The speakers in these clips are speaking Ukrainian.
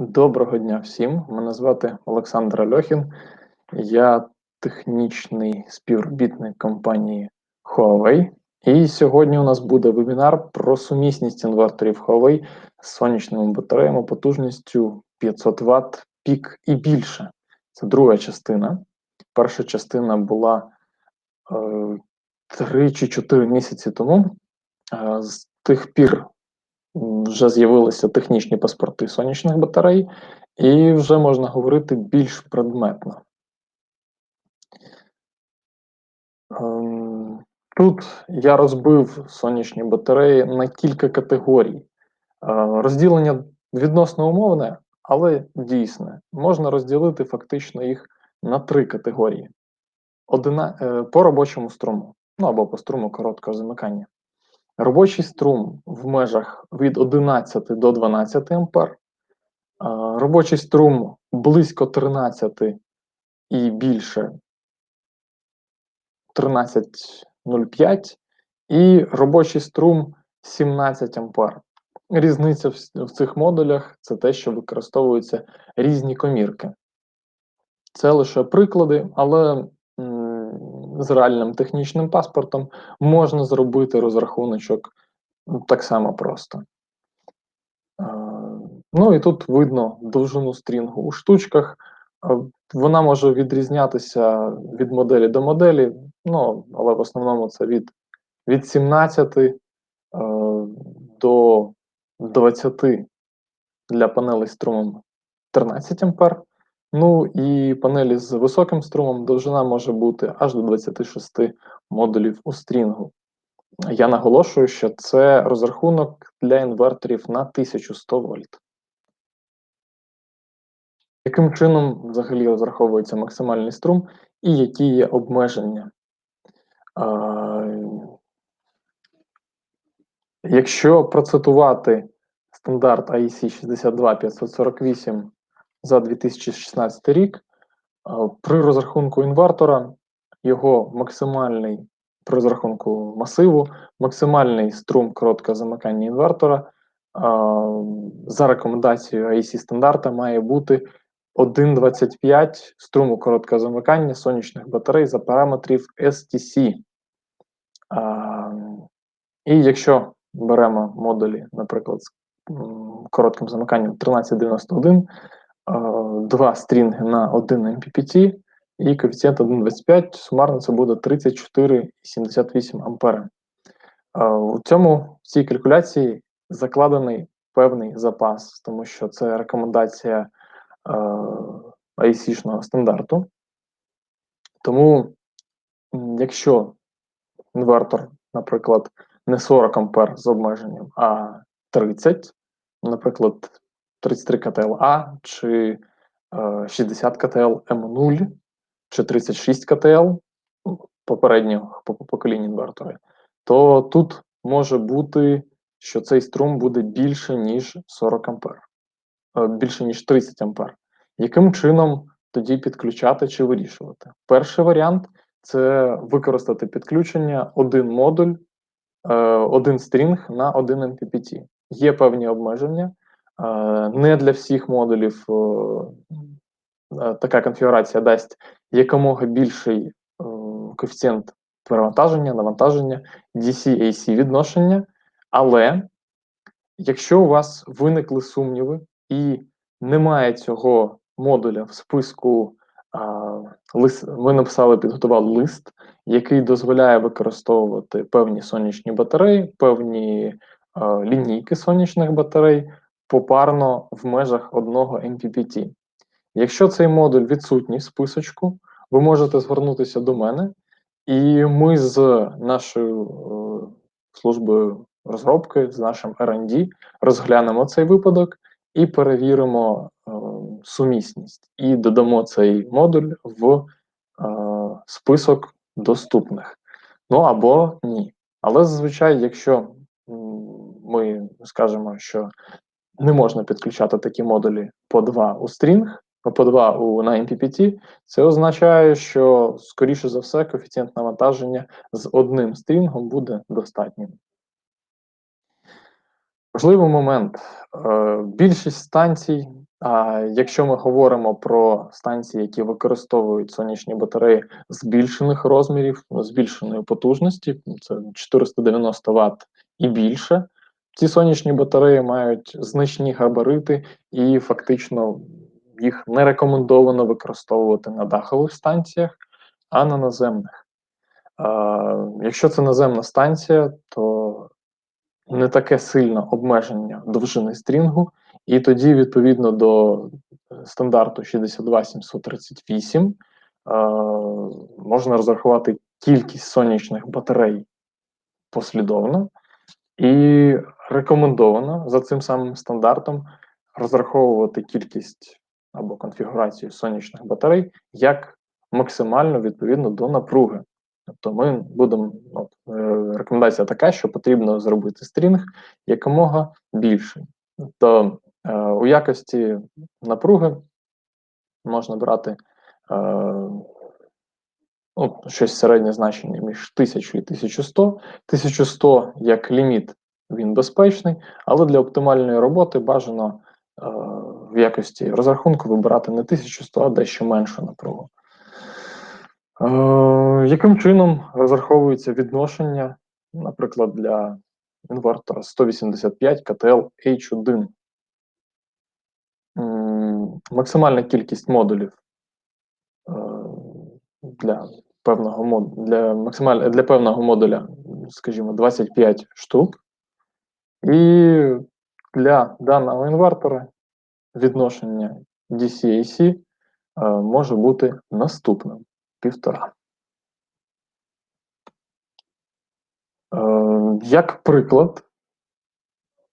Доброго дня всім. Мене звати Олександр Альохін. Я технічний співробітник компанії Huawei. І сьогодні у нас буде вебінар про сумісність інверторів Huawei з сонячними батареями потужністю 500 Вт пік і більше. Це друга частина. Перша частина була е, 3 чи 4 місяці тому. Е, з тих пір вже з'явилися технічні паспорти сонячних батарей, і вже можна говорити більш предметно. Ем, Тут я розбив сонячні батареї на кілька категорій. Е, Розділення відносно умовне, але дійсне. Можна розділити фактично їх на три категорії: Одина, е, по робочому струму, ну або по струму короткого замикання. Робочий струм в межах від 11 до 12 ампер. Робочий струм близько 13 і більше 13,05 і робочий струм 17 ампер. Різниця в, цих модулях це те, що використовуються різні комірки. Це лише приклади, але з реальним технічним паспортом можна зробити розрахуночок ну, так само просто. Е, Ну і тут видно довжину стрінгу у штучках. Е, Вона може відрізнятися від моделі до моделі, ну, але в основному це від, від 17 е, до 20 для панелей струмом 13 ампер. Ну і панелі з високим струмом довжина може бути аж до 26 модулів у стрінгу. Я наголошую, що це розрахунок для інверторів на 1100 вольт. Яким чином взагалі розраховується максимальний струм і які є обмеження? Якщо процитувати стандарт IEC 62548 за 2016 рік, при розрахунку інвертора його максимальний при розрахунку масиву, максимальний струм короткого замикання інвертора за рекомендацією IEC стандарта має бути 1,25 струму короткого замикання сонячних батарей за параметрів STC. І якщо беремо модулі, наприклад, з коротким замиканням 1391, а, два стрінги на 1 MPPT і коефіцієнт 1,25, сумарно це буде 34,78 ампери. У цьому в цій калькуляції закладений певний запас, тому що це рекомендація IC-шного стандарту. Тому, якщо інвертор, наприклад, не 40 ампер з обмеженням, а 30, наприклад, 33 КТЛ-А чи е, 60 КТЛ М0 чи 36 КТЛ ну, попереднього по- по- покоління інвертори, то тут може бути, що цей струм буде більше, ніж 40 ампер, е, більше, ніж 30 ампер. Яким чином тоді підключати чи вирішувати? Перший варіант це використати підключення один модуль, е, один стрінг на один MPPT. Є певні обмеження. Не для всіх модулів е, е, така конфігурація дасть якомога більший е, коефіцієнт перевантаження, навантаження, DC-AC відношення. Але якщо у вас виникли сумніви і немає цього модуля в списку, ви написали, підготували лист, який дозволяє використовувати певні сонячні батареї, певні лінійки сонячних батарей попарно в межах одного MPPT. Якщо цей модуль відсутній в списочку, ви можете звернутися до мене, і ми з нашою е, службою розробки, з нашим R&D розглянемо цей випадок і перевіримо е, сумісність, і додамо цей модуль в е, список доступних. Ну або ні. Але зазвичай, якщо ми скажемо, що не можна підключати такі модулі по два у стрінг, по два у на MPPT, це означає, що, скоріше за все, коефіцієнт навантаження з одним стрінгом буде достатнім. Важливий момент. Е, Більшість станцій А якщо ми говоримо про станції, які використовують сонячні батареї збільшених розмірів, збільшеної потужності, це 490 Вт і більше, ці сонячні батареї мають значні габарити, і фактично їх не рекомендовано використовувати на дахових станціях, а на наземних. А, Якщо це наземна станція, то не таке сильне обмеження довжини стрінгу, і тоді, відповідно до стандарту 62738, можна розрахувати кількість сонячних батарей послідовно, і рекомендовано за цим самим стандартом розраховувати кількість або конфігурацію сонячних батарей як максимально відповідно до напруги. Тобто ми будемо от, е, рекомендація така, що потрібно зробити стрінг якомога більший. Тобто е, у якості напруги можна брати е, ну, щось середнє значення між 1000 і 1100. 1100 як ліміт він безпечний, але для оптимальної роботи бажано е, в якості розрахунку вибирати не 1100, а дещо меншу напругу. Е, яким чином розраховується відношення, наприклад, для інвертора 185 КТЛ H1? Максимальна кількість модулів е, для певного мод... для максималь... для певного модуля, скажімо, 25 штук. І для даного інвертора відношення DC-AC е, може бути наступним півтора. Е, як приклад,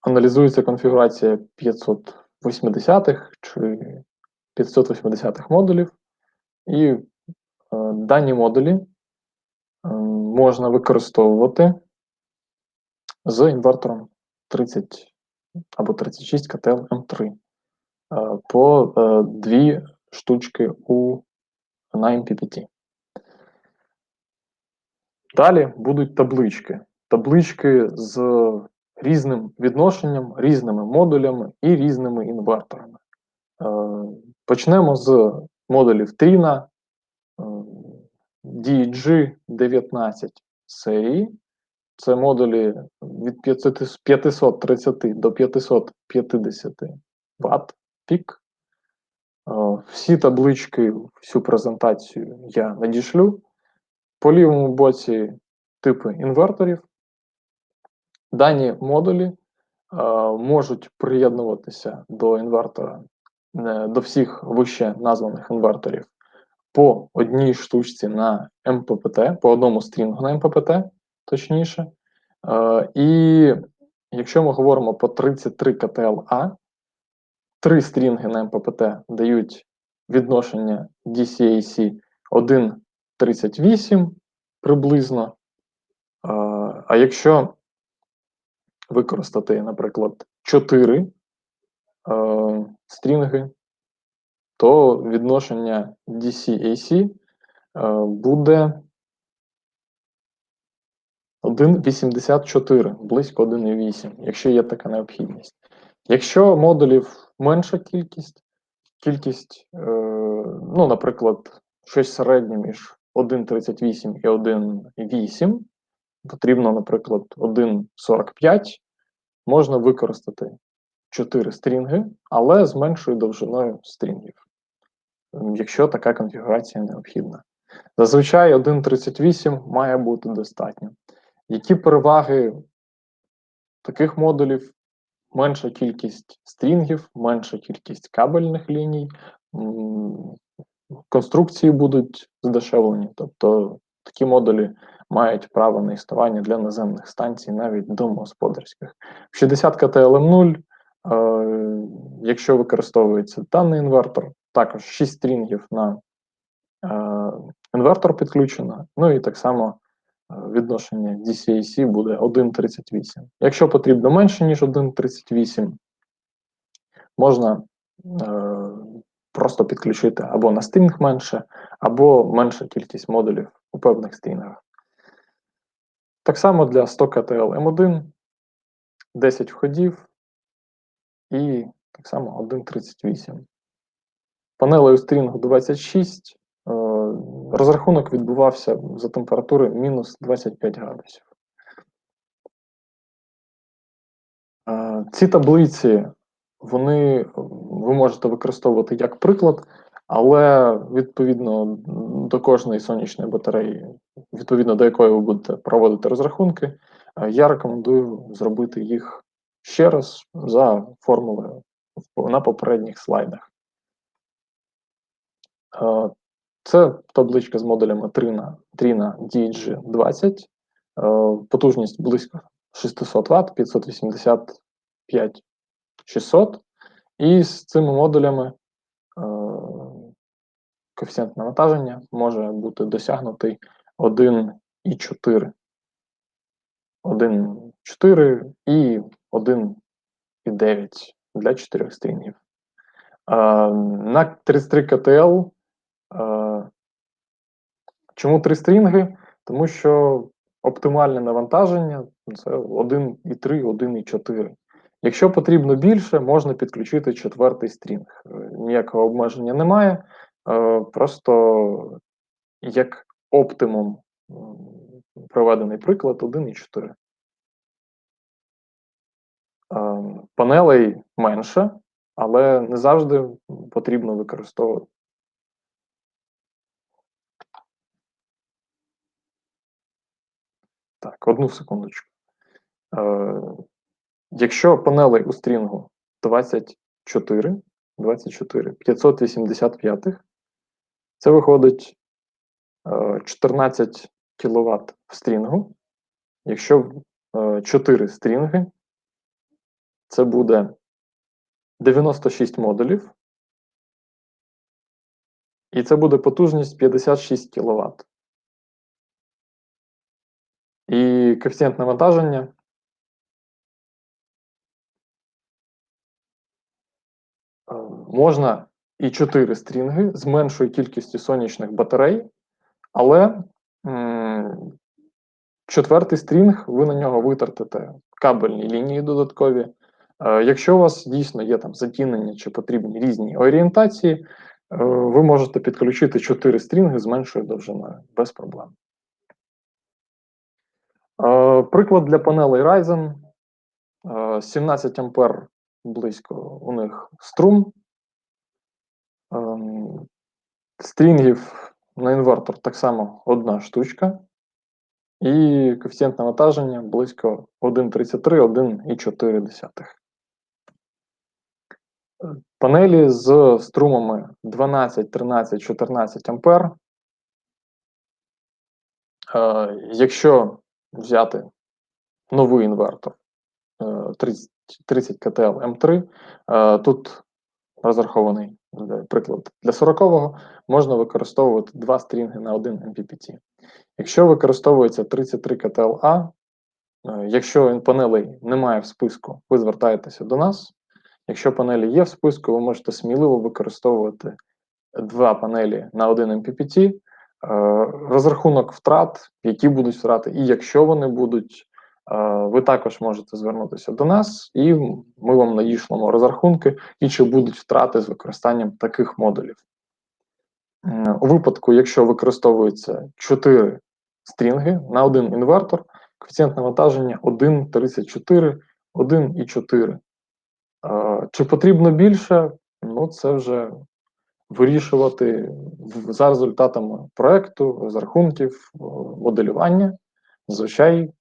аналізується конфігурація 580-х чи 580-х модулів, і е, дані модулі можна використовувати з інвертором 30 або 36 КТЛ М3 по дві штучки у на MPPT. Далі будуть таблички. Таблички з різним відношенням, різними модулями і різними інверторами. Е, почнемо з модулів Trina DG19 серії. Це модулі від 530 до 550 Вт пік. Е, всі таблички, всю презентацію я надішлю. По лівому боці типи інверторів. Дані модулі е, можуть приєднуватися до інвертора, е, до всіх вище названих інверторів по одній штучці на МППТ, по одному стрінгу на МППТ, точніше. Е, і якщо ми говоримо по 33 КТЛА, три стрінги на МППТ дають відношення DCAC 1,38 приблизно. А якщо використати, наприклад, 4 стрінги, то відношення DCAC буде 1,84, близько 1,8, якщо є така необхідність. Якщо модулів менша кількість, кількість, е, ну, наприклад, щось середнє між 1,38 і 1,8, потрібно, наприклад, 1,45, можна використати 4 стрінги, але з меншою довжиною стрінгів, якщо така конфігурація необхідна. Зазвичай 1,38 має бути достатньо. Які переваги таких модулів менша кількість стрінгів, менша кількість кабельних ліній, конструкції будуть здешевлені. Тобто такі модулі мають право на існування для наземних станцій, навіть домогосподарських. 60 КТЛМ0, е, якщо використовується даний інвертор, також 6 стрінгів на е, інвертор підключено, ну і так само відношення DCAC буде 1,38. Якщо потрібно менше, ніж 1,38, можна е, просто підключити або на стрінг менше, або менша кількість модулів у певних стрінгах. Так само для 100 ktl M1 10 входів і так само 1,38. Панелей у стрінгу 26. Е, Розрахунок відбувався за температури мінус 25 градусів. Е, Ці таблиці вони ви можете використовувати як приклад, але відповідно до кожної сонячної батареї, відповідно до якої ви будете проводити розрахунки, е, я рекомендую зробити їх ще раз за формулою на попередніх слайдах. Це табличка з модулями Trina, Trina DG20, е, потужність близько 600 Вт, 585 600. І з цими модулями е, коефіцієнт навантаження може бути досягнутий 1,4. 1,4 і 1,9 для 4 стрінгів. Е, На 33 КТЛ. Е, Чому три стрінги? Тому що оптимальне навантаження це 1,3, 1,4. Якщо потрібно більше, можна підключити четвертий стрінг. Е, Ніякого обмеження немає. е, Просто як оптимум проведений приклад 1,4. Е, Панелей менше, але не завжди потрібно використовувати. Так, одну секундочку. Е, якщо панелей у стрінгу 24, 24, 585, це виходить е, 14 кВт в стрінгу. Якщо е, 4 стрінги, це буде 96 модулів. І це буде потужність 56 кВт. І коефіцієнт навантаження е, можна і 4 стрінги з меншою кількістю сонячних батарей, але четвертий стрінг, ви на нього витратите кабельні лінії додаткові. Е, Якщо у вас дійсно є там затінення чи потрібні різні орієнтації, е, ви можете підключити 4 стрінги з меншою довжиною без проблем. Приклад для панелей Ryzen. Е, 17 ампер близько у них струм. Ем, Стрінгів на інвертор так само одна штучка. І коефіцієнт навантаження близько 1,33, 1,4. Е, Панелі з струмами 12, 13, 14 ампер. Е, Якщо взяти новий інвертор е, 30, 30 КТЛ М3, е, тут розрахований приклад для 40-го, можна використовувати два стрінги на один MPPT. Якщо використовується 33 КТЛА, е, якщо панелей немає в списку, ви звертаєтеся до нас. Якщо панелі є в списку, ви можете сміливо використовувати два панелі на один MPPT, е, розрахунок втрат, які будуть втрати, і якщо вони будуть, е, ви також можете звернутися до нас, і ми вам надішлемо розрахунки, і чи будуть втрати з використанням таких модулів. У випадку, якщо використовується 4 стрінги на один інвертор, коефіцієнт навантаження 1,34, 1,4. Е, Чи потрібно більше? Ну, це вже вирішувати за результатами проекту, розрахунків, е, моделювання. Зазвичай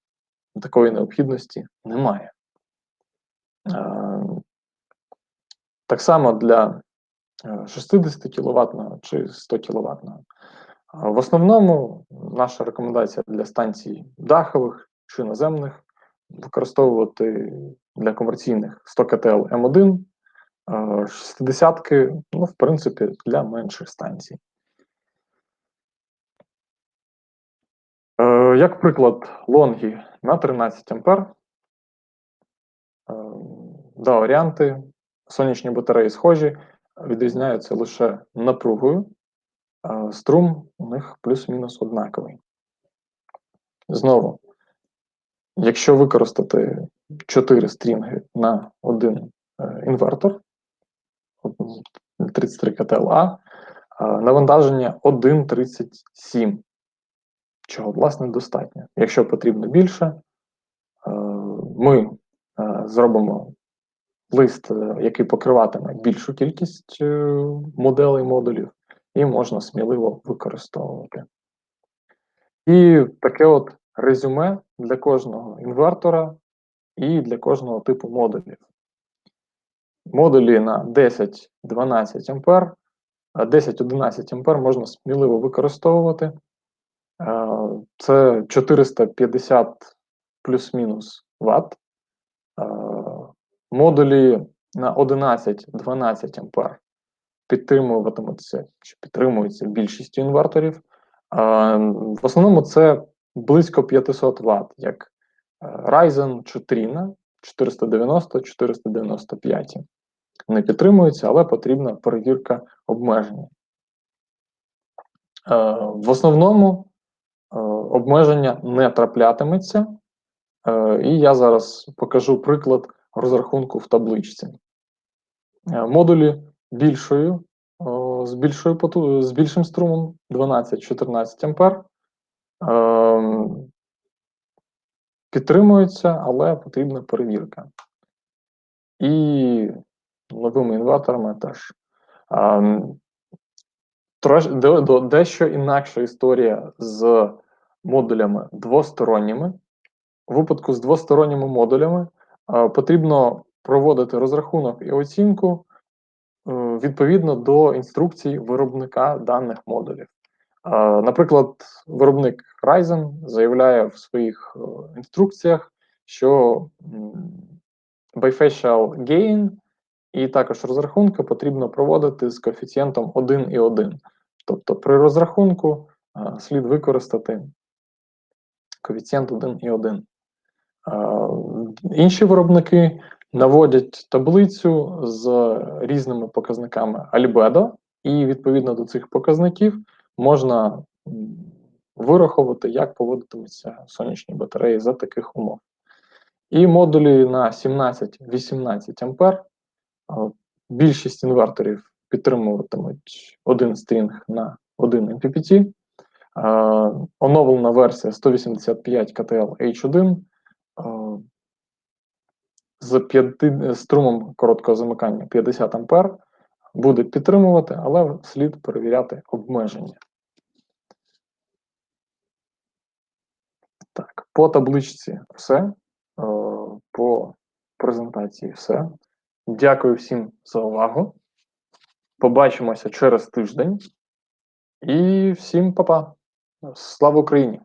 такої необхідності немає. Е, Так само для е, 60 кВт чи 100 кВт. В основному наша рекомендація для станцій дахових чи наземних використовувати для комерційних 100 КТЛ М1, 60-ки, ну, в принципі, для менших станцій. Е, Як приклад, лонгі на 13 ампер. Е, Да, варіанти. Сонячні батареї схожі, відрізняються лише напругою. Струм у них плюс-мінус однаковий. Знову, якщо використати 4 стрінги на один е, інвертор, 33 КТЛА, навантаження 1,37, чого, власне, достатньо. Якщо потрібно більше, е, ми е, зробимо лист, е, який покриватиме більшу кількість моделей модулів, і можна сміливо використовувати. І таке от резюме для кожного інвертора і для кожного типу модулів. Модулі на 10-12 ампер, 10-11 ампер можна сміливо використовувати. Е, Це 450 плюс-мінус Вт. Е, Модулі на 11-12 ампер підтримуватимуться чи підтримуються більшістю інверторів. В основному це близько 500 Вт, як е, Ryzen чи Trina 490-495. Не підтримуються, але потрібна перевірка обмеження. Е, В основному е, обмеження не траплятиметься, Е, і я зараз покажу приклад розрахунку в табличці. Модулі більшою, з, більшою з більшим струмом 12-14 ампер. Підтримуються, але потрібна перевірка. І новими інверторами теж. Ем, Трош, де, до- дещо інакша історія з модулями двосторонніми. У випадку з двосторонніми модулями е, потрібно проводити розрахунок і оцінку е, відповідно до інструкцій виробника даних модулів. Наприклад, виробник Ryzen заявляє в своїх е, інструкціях, що bifacial gain і також розрахунки потрібно проводити з коефіцієнтом 1,1. Тобто при розрахунку е, слід використати коефіцієнт 1,1. Е, Інші виробники наводять таблицю з різними показниками Альбедо, і відповідно до цих показників можна м, вирахувати, як поводитимуться сонячні батареї за таких умов. І модулі на 17-18 ампер. Більшість інверторів підтримуватимуть один стрінг на 1 MPPT. Оновлена версія 185 KTL H1 е, з 5, струмом короткого замикання 50 ампер буде підтримувати, але слід перевіряти обмеження. Так, по табличці все. Е, По презентації все. Дякую всім за увагу. Побачимося через тиждень. І всім па-па. Слава Україні!